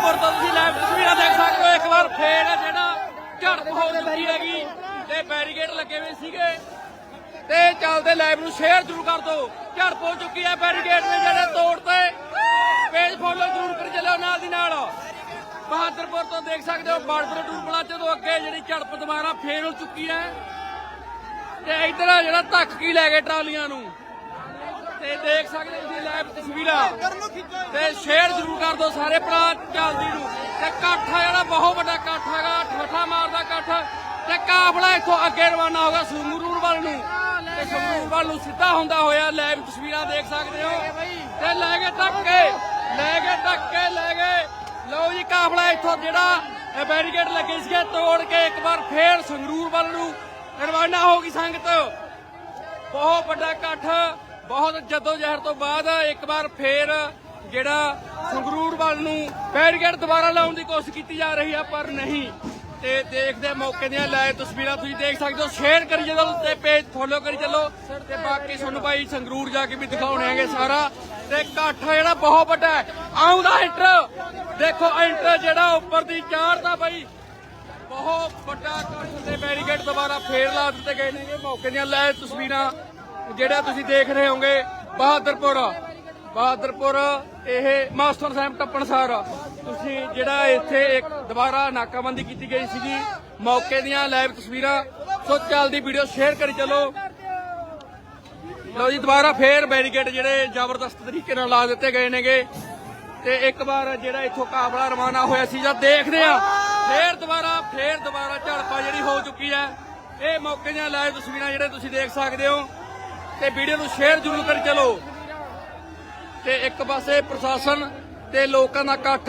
ਬਹਾਦਰਪੁਰ ਤੋਂ ਤੁਸੀਂ ਲਾਈਵ ਤਸਵੀਰਾਂ ਦੇਖ ਸਕਦੇ ਹੋ। ਇੱਕ ਵਾਰ ਫੇਰ ਹੈ ਜਿਹੜਾ ਝੜਪ ਹੋ ਚੁੱਕੀ ਹੈਗੀ ਤੇ ਬੈਰੀਕੇਡ ਲੱਗੇ ਹੋਏ ਸੀਗੇ। ਤੇ ਚੱਲਦੇ ਲਾਈਵ ਨੂੰ ਸ਼ੇਅਰ ਜ਼ਰੂਰ ਕਰ ਦਿਓ। ਝੜਪ ਹੋ ਚੁੱਕੀ ਹੈ ਬੈਰੀਕੇਡ ਨੇ ਜਿਹੜੇ ਤੋੜਤੇ ਪੇਜ ਫੋਲੋ ਜ਼ਰੂਰ ਕਰ ਚੱਲਿਓ ਨਾਲ ਦੀ ਨਾਲ। ਬਹਾਦਰਪੁਰ ਤੋਂ ਦੇਖ ਸਕਦੇ ਹੋ ਬਾਰਡਰ ਟੂਰ ਪਲਾਜ਼ੇ ਤੋਂ ਅੱਗੇ ਜਿਹੜੀ ਝੜਪ ਦੁਬਾਰਾ ਫੇਰ ਹੋ ਚੁੱਕੀ ਹੈ। ਤੇ ਇਧਰ ਜਿਹੜਾ ਧੱਕ ਕੀ ਲੈ ਗਏ ਟਰਾਲੀਆਂ ਨੂੰ। ਤੇ ਦੇਖ ਸਕਦੇ ਤੁਸੀਂ ਲਾਈਵ ਤਸਵੀਰਾਂ। ਤੇ ਸ਼ੇਅਰ ਜ਼ਰੂਰ ਕਰ ਦਿਓ ਸਾਰੇ ਭਰਾ ਚੱਲਦੀ ਨੂੰ। ਤੇ ਇਕੱਠ ਜਿਹੜਾ ਬਹੁਤ ਵੱਡਾ ਇਕੱਠ ਹੈਗਾ ਠੱਠਾ ਮਾਰਦਾ ਇਕੱਠ। ਤੇ ਕਾਫਲਾ ਇੱਥੋਂ ਅੱਗੇ ਰਵਾਨਾ ਹੋਗਾ ਸੰਗਰੂਰ ਵੱਲ ਨੂੰ। ਤੇ ਸੰਗਰੂਰ ਵੱਲ ਨੂੰ ਸਿੱਧਾ ਹੁੰਦਾ ਹੋਇਆ ਲਾਈਵ ਤਸਵੀਰਾਂ ਦੇਖ ਸਕਦੇ ਹੋ। ਤੇ ਲੈ ਕੇ ਧੱਕੇ ਲੈ ਕੇ ਧੱਕੇ ਲੈ ਗਏ। ਲਓ ਜੀ ਕਾਫਲਾ ਇੱਥੋਂ ਜਿਹੜਾ ਬੈਰੀਕੇਡ ਲੱਗੇ ਸੀਗੇ ਤੋੜ ਕੇ ਇੱਕ ਵਾਰ ਫੇਰ ਸੰਗਰੂਰ ਵੱਲ ਨੂੰ ਰਵਾਨਾ ਹੋ ਗਈ ਸੰਗਤ। ਬਹੁਤ ਵੱਡਾ ਇਕੱਠ। ਬਹੁਤ ਜੱਦੋ ਜਹਿਰ ਤੋਂ ਬਾਅਦ ਇੱਕ ਵਾਰ ਫੇਰ ਜਿਹੜਾ ਸੰਗਰੂਰ ਵੱਲ ਨੂੰ ਬੈਰੀਕੇਡ ਦੁਬਾਰਾ ਲਾਉਣ ਦੀ ਕੋਸ਼ਿਸ਼ ਕੀਤੀ ਜਾ ਰਹੀ ਆ, ਪਰ ਨਹੀਂ। ਤੇ ਦੇਖਦੇ ਮੌਕੇ ਦੀਆਂ ਲਾਈਵ ਤਸਵੀਰਾਂ, ਤੁਸੀਂ ਦੇਖ ਸਕਦੇ ਹੋ, ਸ਼ੇਅਰ ਕਰੀ ਚੱਲੋ ਤੇ ਪੇਜ ਫੋਲੋ ਕਰੀ ਚੱਲੋ ਤੇ ਬਾਕੀ ਤੁਹਾਨੂੰ ਭਾਈ ਸੰਗਰੂਰ ਜਾ ਕੇ ਵੀ ਦਿਖਾਉਣੇ ਹੈਗੇ ਸਾਰਾ। ਤੇ ਇਕੱਠ ਜਿਹੜਾ ਬਹੁਤ ਵੱਡਾ ਹੈ, ਆਉਂਦਾ ਇੰਟਰ ਦੇਖੋ ਇੰਟਰ ਜਿਹੜਾ ਉੱਪਰ ਦੀ ਚਾੜਦਾ ਬਾਈ, ਬਹੁਤ ਵੱਡਾ ਇਕੱਠ ਤੇ ਬੈਰੀਕੇਡ ਦੁਬਾਰਾ ਫੇਰ ਲਾ ਦਿੱਤੇ ਗਏ ਨੇ। ਮੌਕੇ ਦੀਆਂ ਲੈ ਤਸਵੀਰਾਂ ਜਿਹੜਾ ਤੁਸੀਂ ਦੇਖ ਰਹੇ ਹੋਗੇ ਬਹਾਦਰਪੁਰ। ਬਹਾਦਰਪੁਰ, ਇਹ ਮਾਸਟਰ ਸਾਹਿਬ ਟੱਪਣਸਾਰ। ਤੁਸੀਂ ਜਿਹੜਾ ਇੱਥੇ ਇੱਕ ਦੁਬਾਰਾ ਨਾਕਾਬੰਦੀ ਕੀਤੀ ਗਈ ਸੀਗੀ, ਮੌਕੇ ਦੀਆਂ ਲਾਈਵ ਤਸਵੀਰਾਂ। ਸੋ ਚੱਲਦੀ ਵੀਡੀਓ ਸ਼ੇਅਰ ਕਰੀ ਚਲੋ। ਲਓ ਜੀ, ਦੁਬਾਰਾ ਫੇਰ ਬੈਰੀਕੇਡ ਜਿਹੜੇ ਜ਼ਬਰਦਸਤ ਤਰੀਕੇ ਨਾਲ ਲਾ ਦਿੱਤੇ ਗਏ ਨੇਗੇ। ਤੇ ਇੱਕ ਵਾਰ ਜਿਹੜਾ ਇੱਥੋਂ ਕਾਫਲਾ ਰਵਾਨਾ ਹੋਇਆ ਸੀ, ਜਦ ਦੇਖਦੇ ਆ ਫੇਰ ਦੁਬਾਰਾ ਫੇਰ ਦੁਬਾਰਾ ਝੜਪਾ ਜਿਹੜੀ ਹੋ ਚੁੱਕੀ ਹੈ। ਇਹ ਮੌਕੇ ਦੀਆਂ ਲਾਈਵ ਤਸਵੀਰਾਂ ਜਿਹੜੇ ਤੁਸੀਂ ਦੇਖ ਸਕਦੇ ਹੋ। ਤੇ ਵੀਡੀਓ ਨੂੰ ਸ਼ੇਅਰ ਜ਼ਰੂਰ ਕਰ ਚਲੋ। ਤੇ ਇੱਕ ਪਾਸੇ ਪ੍ਰਸ਼ਾਸਨ ਤੇ ਲੋਕਾਂ ਦਾ ਇਕੱਠ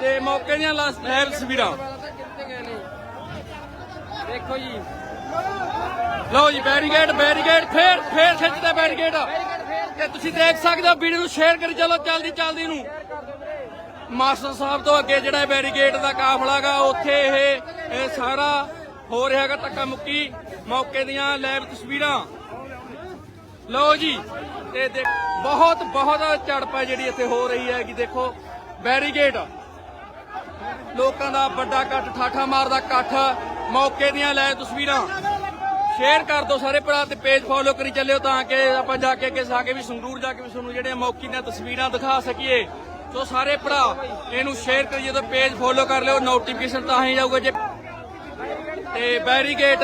ਤੇ ਮੌਕੇ ਦੀਆਂ ਲਾਈਵ ਤਸਵੀਰਾਂ। ਦੇਖੋ ਜੀ। ਲਓ ਜੀ, ਬੈਰੀਕੇਡ ਬੈਰੀਕੇਡ, ਫੇਰ ਫੇਰ ਖਿੱਚਦਾ ਬੈਰੀਕੇਡ। ਤੇ ਤੁਸੀਂ ਦੇਖ ਸਕਦੇ ਹੋ, ਵੀਡੀਓ ਨੂੰ ਸ਼ੇਅਰ ਕਰੀ ਚਲੋ ਚੱਲਦੀ ਚੱਲਦੀ ਨੂੰ। ਮਾਸਟਰ ਸਾਹਿਬ ਤੋਂ ਅੱਗੇ ਜਿਹੜਾ ਬੈਰੀਕੇਡ ਦਾ ਕਾਫਲਾਗਾ ਉੱਥੇ ਇਹ ਇਹ ਸਾਰਾ ਹੋ ਰਿਹਾਗਾ ਧੱਕਾ ਮੁੱਕੀ ਮੌਕੇ ਦੀਆਂ ਲਾਈਵ ਤਸਵੀਰਾਂ। ਲਓ ਜੀ ਤੇ ਦੇਖ, ਬਹੁਤ ਬਹੁਤ ਝੜਪ ਹੈ ਜਿਹੜੀ ਇੱਥੇ ਹੋ ਰਹੀ ਹੈ ਕਿ ਦੇਖੋ ਬੈਰੀਕੇਡ ਲੋਕਾਂ ਦਾ ਵੱਡਾ ਇਕੱਠ, ਠਾਠਾ ਮਾਰਦਾ ਇਕੱਠ। ਮੌਕੇ ਦੀਆਂ ਲੈ ਤਸਵੀਰਾਂ। ਸ਼ੇਅਰ ਕਰ ਦਿਓ ਸਾਰੇ ਭਰਾ ਤੇ ਪੇਜ ਫੋਲੋ ਕਰੀ ਚੱਲਿਓ ਤਾਂ ਕਿ ਆਪਾਂ ਜਾ ਕੇ ਅੱਗੇ ਜਾ ਕੇ ਵੀ ਸੰਗਰੂਰ ਜਾ ਕੇ ਵੀ ਤੁਹਾਨੂੰ ਜਿਹੜੀਆਂ ਮੌਕੇ ਦੀਆਂ ਤਸਵੀਰਾਂ ਦਿਖਾ ਸਕੀਏ। ਸੋ ਸਾਰੇ ਭਰਾ, ਇਹਨੂੰ ਸ਼ੇਅਰ ਕਰੀਏ ਤਾਂ ਪੇਜ ਫੋਲੋ ਕਰ ਲਿਓ ਨੋਟੀਫਿਕੇਸ਼ਨ ਤਾਂ ਹੀ ਜਾਊਗਾ ਜੇ ਤੇ ਬੈਰੀਕੇਡ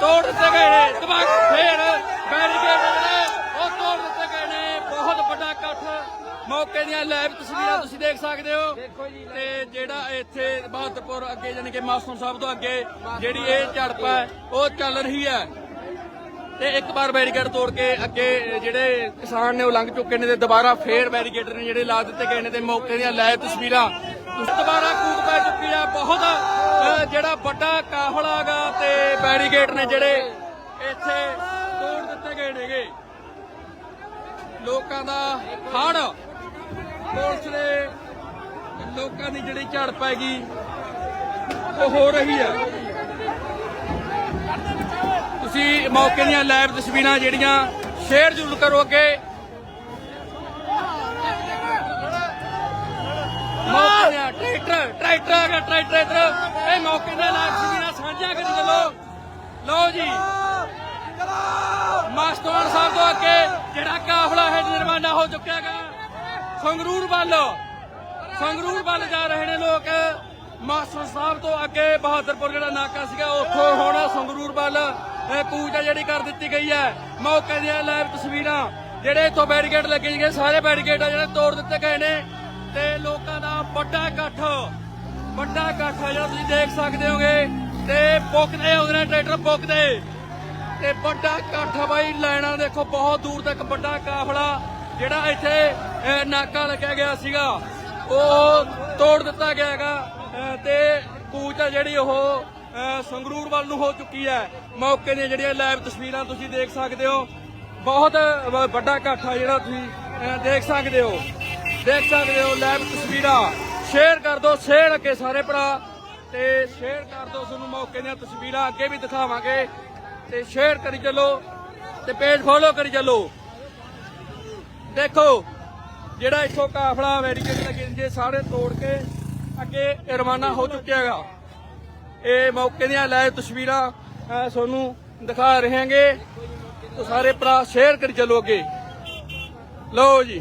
ਤੋੜ ਦਿੱਤੇ ਗਏ ਨੇ। ਦਬਾਕ ਫੇਰ ਬੈਰੀਕੇਡ ਜਿਹੜੇ ਉਹ ਤੋੜ ਦਿੱਤੇ ਗਏ ਨੇ ਬਹੁਤ ਵੱਡਾ ਇਕੱਠ। ਮੌਕੇ ਦੀਆਂ ਲਾਈਵ ਤਸਵੀਰਾਂ ਤੁਸੀਂ ਦੇਖ ਸਕਦੇ ਹੋ। ਤੇ ਜਿਹੜਾ ਇੱਥੇ ਬਹਾਦਰਪੁਰ ਅੱਗੇ ਜਾਨੀ ਕਿ ਮਾਸਟਰ ਸਾਹਿਬ ਤੋਂ ਅੱਗੇ ਜਿਹੜੀ ਇਹ ਝੜਪ ਹੈ ਉਹ ਚੱਲ ਰਹੀ ਹੈ। ਤੇ ਇੱਕ ਵਾਰ ਬੈਰੀਕੇਡ ਤੋੜ ਕੇ ਅੱਗੇ ਜਿਹੜੇ ਕਿਸਾਨ ਨੇ ਉਹ ਲੰਘ ਚੁੱਕੇ ਨੇ ਤੇ ਦੁਬਾਰਾ ਫੇਰ ਬੈਰੀਕੇਡ ਨੇ ਜਿਹੜੇ ਲਾ ਦਿੱਤੇ ਗਏ ਨੇ ਤੇ ਮੌਕੇ ਦੀਆਂ ਲਾਈਵ ਤਸਵੀਰਾਂ। ਦੁਬਾਰਾ ਕੂਕ ਪੈ ਚੁੱਕੀ ਆ ਬਹੁਤ ਜਿਹੜਾ ਵੱਡਾ ਕਾਫਲਾ ਹੈਗਾ ਤੇ ਬੈਰੀਕੇਡ ਨੇ ਜਿਹੜੇ ਇੱਥੇ ਗਏ ਨੇਗੇ ਲੋਕਾਂ ਦਾ ਹੜ। ਪੁਲਿਸ ਦੇ ਲੋਕਾਂ ਦੀ ਜਿਹੜੀ ਝੜਪ ਹੈਗੀ ਉਹ ਹੋ ਰਹੀ ਹੈ ਤੁਸੀਂ ਮੌਕੇ ਦੀਆਂ ਲਾਈਵ ਤਸਵੀਰਾਂ ਜਿਹੜੀਆਂ ਸ਼ੇਅਰ ਜ਼ਰੂਰ ਕਰੋ ਅੱਗੇ। ਮੌਕੇ ਦੀਆਂ ਟਰੈਕਟਰ ਟਰੈਕਟਰ ਆ ਗਿਆ, ਟਰੈਕਟਰ ਇੱਧਰ। ਇਹ ਮੌਕੇ ਦੀਆਂ ਲਾਈਵ ਤਸਵੀਰਾਂ ਸਾਂਝੀਆਂ ਕਰੀ ਚੱਲੋ ਲਓ ਜੀ। ਮਾਸਟਰ ਸਾਹਿਬ ਤੋਂ ਅੱਗੇ ਜਿਹੜਾ ਕਾਫਲਾ ਹੈ ਨਿਰਮਾਨਾ ਹੋ ਚੁੱਕਿਆ ਹੈਗਾ, ਸੰਗਰੂਰ ਵੱਲ। ਸੰਗਰੂਰ ਵੱਲ ਜਾ ਰਹੇ ਨੇ ਲੋਕ। ਮਾਸਟਰ ਸਾਹਿਬ ਤੋਂ ਅੱਗੇ ਬਹਾਦਰਪੁਰ ਜਿਹੜਾ ਨਾਕਾ ਸੀਗਾ, ਉੱਥੋਂ ਹੁਣ ਸੰਗਰੂਰ ਵੱਲ, ਇਹ ਕੂਚ ਜਿਹੜੀ ਕਰ ਦਿੱਤੀ ਗਈ ਹੈ। ਮੌਕੇ ਦੀਆਂ ਲਾਈਵ ਤਸਵੀਰਾਂ, ਜਿਹੜੇ ਇੱਥੋਂ ਬੈਰੀਕੇਡ ਲੱਗੇ ਸੀਗੇ, ਸਾਰੇ ਬੈਰੀਕੇਡ ਆ ਜਿਹੜੇ ਤੋੜ ਦਿੱਤੇ ਗਏ ਨੇ। ਤੇ ਲੋਕਾਂ ਦਾ ਵੱਡਾ ਇਕੱਠ ਵੱਡਾ ਇਕੱਠ ਆ ਜਿਹੜਾ ਤੁਸੀਂ ਦੇਖ ਸਕਦੇ ਹੋਗੇ। ਤੇ ਪੁੱਕਦੇ ਆਉਂਦੇ ਟਰੈਕਟਰ ਪੁੱਕਦੇ ਤੇ ਵੱਡਾ ਇਕੱਠ ਆ ਬਾਈ, ਲਾਈਨਾਂ ਦੇਖੋ, ਬਹੁਤ ਦੂਰ ਤੱਕ ਵੱਡਾ ਕਾਫਲਾ, ਜਿਹੜਾ ਇੱਥੇ ਨਾਕਾ ਲੱਗਿਆ ਗਿਆ ਸੀਗਾ। ਉਹ ਤੋੜ ਦਿੱਤਾ ਗਿਆ ਹੈਗਾ ਤੇ ਕੂਚ ਜਿਹੜੀ ਉਹ ਸੰਗਰੂਰ ਵੱਲ ਨੂੰ ਹੋ ਚੁੱਕੀ ਹੈ। ਮੌਕੇ ਦੀਆਂ ਜਿਹੜੀਆਂ ਲਾਈਵ ਤਸਵੀਰਾਂ ਤੁਸੀਂ ਦੇਖ ਸਕਦੇ ਹੋ। ਬਹੁਤ ਵੱਡਾ ਇਕੱਠ ਆ ਜਿਹੜਾ ਤੁਸੀਂ ਦੇਖ ਸਕਦੇ ਹੋ। ਦੇਖ ਸਕਦੇ ਹੋ ਲਾਈਵ ਤਸਵੀਰਾਂ। ਸ਼ੇਅਰ ਕਰ ਦਿਓ, ਸ਼ੇਅਰ ਅੱਗੇ ਸਾਰੇ ਭਰਾ। ਤੇ ਸ਼ੇਅਰ ਕਰ ਦਿਓ ਤੁਹਾਨੂੰ ਮੌਕੇ ਦੀਆਂ ਤਸਵੀਰਾਂ, ਅੱਗੇ ਵੀ ਦਿਖਾਵਾਂਗੇ। ਤੇ ਸ਼ੇਅਰ ਕਰੀ ਚੱਲੋ ਤੇ ਪੇਜ ਫੋਲੋ ਕਰੀ ਚੱਲੋ। ਦੇਖੋ, ਜਿਹੜਾ ਇੱਥੋਂ ਕਾਫਲਾ ਬੈਰੀਕੇਡ ਲੱਗੇ ਜੇ ਸਾਰੇ ਤੋੜ ਕੇ ਅੱਗੇ ਰਵਾਨਾ ਹੋ ਚੁੱਕਿਆ ਹੈਗਾ। ਇਹ ਮੌਕੇ ਦੀਆਂ ਲਾਈਵ ਤਸਵੀਰਾਂ ਤੁਹਾਨੂੰ ਦਿਖਾ ਰਹੇ ਹਾਂਗੇ। ਤੋ ਸਾਰੇ ਭਰਾ ਸ਼ੇਅਰ ਕਰੀ ਚੱਲੋ ਅੱਗੇ। ਲਓ ਜੀ,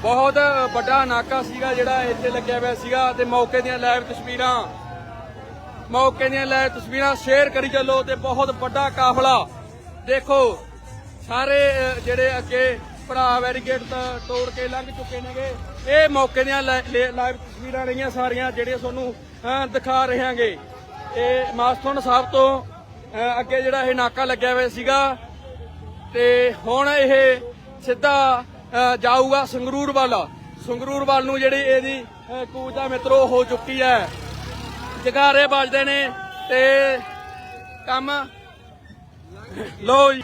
ਬਹੁਤ ਵੱਡਾ ਨਾਕਾ ਸੀਗਾ ਜਿਹੜਾ ਇੱਥੇ ਲੱਗਿਆ ਹੋਇਆ ਸੀਗਾ ਤੇ ਮੌਕੇ ਦੀਆਂ ਲਾਈਵ ਤਸਵੀਰਾਂ। ਮੌਕੇ ਦੀਆਂ ਲਾਈਵ ਤਸਵੀਰਾਂ ਸ਼ੇਅਰ ਕਰੀ ਚੱਲੋ ਤੇ ਬਹੁਤ ਵੱਡਾ ਕਾਫਲਾ। ਦੇਖੋ ਸਾਰੇ ਜਿਹੜੇ ਅੱਗੇ ਭਰਾ ਬੈਰੀਕੇਡ ਤੋਂ ਤੋੜ ਕੇ ਲੰਘ ਚੁੱਕੇ ਨੇਗੇ। ਇਹ ਮੌਕੇ ਦੀਆਂ ਲਾਈਵ ਤਸਵੀਰਾਂ ਰਹੀਆਂ ਸਾਰੀਆਂ ਜਿਹੜੀਆਂ ਤੁਹਾਨੂੰ ਦਿਖਾ ਰਹੇ ਹਾਂਗੇ ਇਹ ਮਾਸਟਰ ਸਾਹਿਬ ਤੋਂ ਅੱਗੇ ਜਿਹੜਾ ਇਹ ਨਾਕਾ ਲੱਗਿਆ ਹੋਇਆ ਸੀਗਾ ਤੇ ਹੁਣ ਇਹ ਸਿੱਧਾ ਜਾਊਗਾ ਸੰਗਰੂਰ ਵੱਲ। ਸੰਗਰੂਰ ਵੱਲ ਨੂੰ ਜਿਹੜੀ ਇਹਦੀ ਅ, ਕੂਚ ਦਾ ਮਿੱਤਰੋ ਹੋ ਚੁੱਕੀ ਹੈ। ਜਗਾਰੇ ਵੱਜਦੇ ਨੇ ਤੇ ਕੰਮ ਲੋ ਜੀ।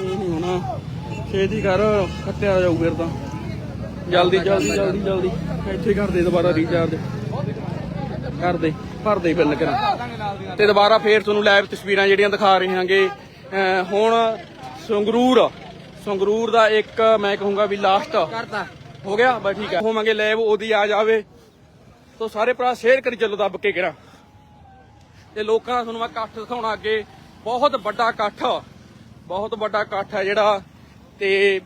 ਇਹ ਨਹੀਂ ਹੋਣਾ। ਛੇਤੀ ਕਰ ਖੱਟਿਆ ਜਾਊ ਫਿਰ ਤਾਂ। ਜਲਦੀ ਜਲਦੀ ਜਲਦੀ ਜਲਦੀ। ਇੱਥੇ ਕਰ ਦੇ ਦੁਬਾਰਾ ਰੀਚਾਰਜ ਕਰ ਦੇ ਭਰ ਦੇ ਬਿੱਲ ਕਰਾਂ ਤੇ ਦੁਬਾਰਾ ਫੇਰ ਤੁਹਾਨੂੰ ਲਾਈਵ ਤਸਵੀਰਾਂ ਜਿਹੜੀਆਂ ਦਿਖਾ ਰਹੇ ਹਾਂਗੇ। ਹੁਣ ਸੰਗਰੂਰ ਸੰਗਰੂਰ ਦਾ ਇੱਕ ਮੈਂ ਕਹੂੰਗਾ ਵੀ ਲਾਸਟ ਕਰਤਾ। ਹੋ ਗਿਆ ਬਸ ਠੀਕ ਹੈ ਹੋਵਾਂਗੇ ਲਾਈਵ ਉਹਦੀ ਆ ਜਾਵੇ। ਤੋ ਸਾਰੇ ਭਰਾ ਸ਼ੇਅਰ ਕਰੀ ਚੱਲੋ ਦੱਬ ਕੇ ਕਰਾਂ ਤੇ ਲੋਕਾਂ ਦਾ ਤੁਹਾਨੂੰ ਮੈਂ ਇਕੱਠ ਦਿਖਾਉਣਾ ਅੱਗੇ। ਬਹੁਤ ਵੱਡਾ ਇਕੱਠ ਬਹੁਤ ਵੱਡਾ ਇਕੱਠ ਹੈ ਜਿਹੜਾ। ਤੇ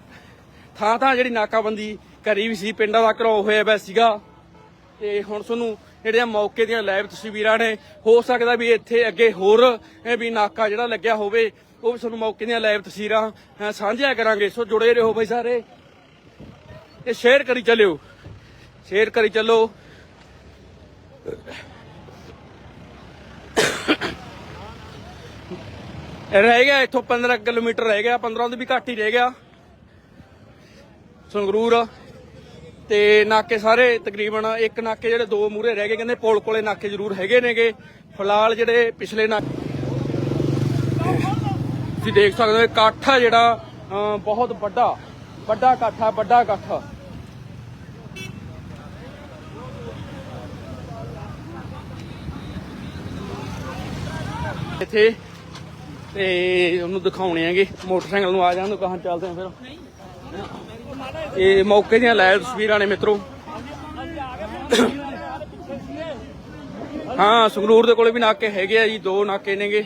ਥਾਂ ਥਾਂ ਜਿਹੜੀ ਨਾਕਾਬੰਦੀ ਕਰੀ ਵੀ ਸੀ ਪਿੰਡਾਂ ਦਾ ਘਰੋ ਹੋਇਆ ਵੈ ਸੀਗਾ। ਤੇ ਹੁਣ ਤੁਹਾਨੂੰ ਜਿਹੜੀਆਂ ਮੌਕੇ ਦੀਆਂ ਲਾਈਵ ਤਸਵੀਰਾਂ ਨੇ ਹੋ ਸਕਦਾ ਵੀ ਇੱਥੇ ਅੱਗੇ ਹੋਰ ਵੀ ਨਾਕਾ ਜਿਹੜਾ ਲੱਗਿਆ ਹੋਵੇ ਉਹ ਵੀ ਤੁਹਾਨੂੰ ਮੌਕੇ ਦੀਆਂ ਲਾਈਵ ਤਸਵੀਰਾਂ ਅ, ਸਾਂਝਿਆ ਕਰਾਂਗੇ। ਸੋ ਜੁੜੇ ਰਹੋ ਬਈ ਸਾਰੇ। ਇਹ ਸ਼ੇਅਰ ਕਰੀ ਚੱਲਿਓ। ਸ਼ੇਅਰ ਕਰੀ ਚੱਲੋ। ਰਹਿ ਗਿਆ ਇੱਥੋਂ 15 ਕਿਲੋਮੀਟਰ ਰਹਿ ਗਿਆ 15 ਤੋਂ ਵੀ ਘੱਟ ਹੀ ਰਹਿ ਗਿਆ। ਸੰਗਰੂਰ ਤੇ ਨਾਕੇ ਸਾਰੇ ਤਕਰੀਬਨ ਇੱਕ ਨਾਕੇ ਜਿਹੜੇ ਦੋ ਮੂਰੇ ਰਹਿ ਗਏ, ਕਹਿੰਦੇ ਪੁਲ ਕੋਲੇ ਨਾਕੇ ਜ਼ਰੂਰ ਹੈਗੇ ਨੇਗੇ। ਫਿਲਹਾਲ ਜਿਹੜੇ ਪਿਛਲੇ ਨਾਕੇ ਤੁਸੀਂ ਦੇਖ ਸਕਦੇ ਹੋ ਇਕੱਠ ਆ ਜਿਹੜਾ ਬਹੁਤ ਵੱਡਾ ਵੱਡਾ ਇਕੱਠ ਆ ਵੱਡਾ ਇਕੱਠ ਇੱਥੇ ਤੇ ਉਹਨੂੰ ਦਿਖਾਉਣੇ ਆਂਗੇ। ਮੋਟਰਸਾਈਕਲ ਨੂੰ ਆ ਜਾਣ ਤੋਂ ਕਹਾਂ ਚੱਲਦੇ ਆਂ ਫਿਰ। ਇਹ ਮੌਕੇ ਦੀਆਂ ਲਾਈਵ ਤਸਵੀਰਾਂ ਨੇ ਮਿੱਤਰੋ। ਹਾਂ, ਸੰਗਰੂਰ ਦੇ ਕੋਲੇ ਵੀ ਨਾਕੇ ਹੈਗੇ ਆ ਜੀ, ਦੋ ਨਾਕੇ ਨੇਗੇ।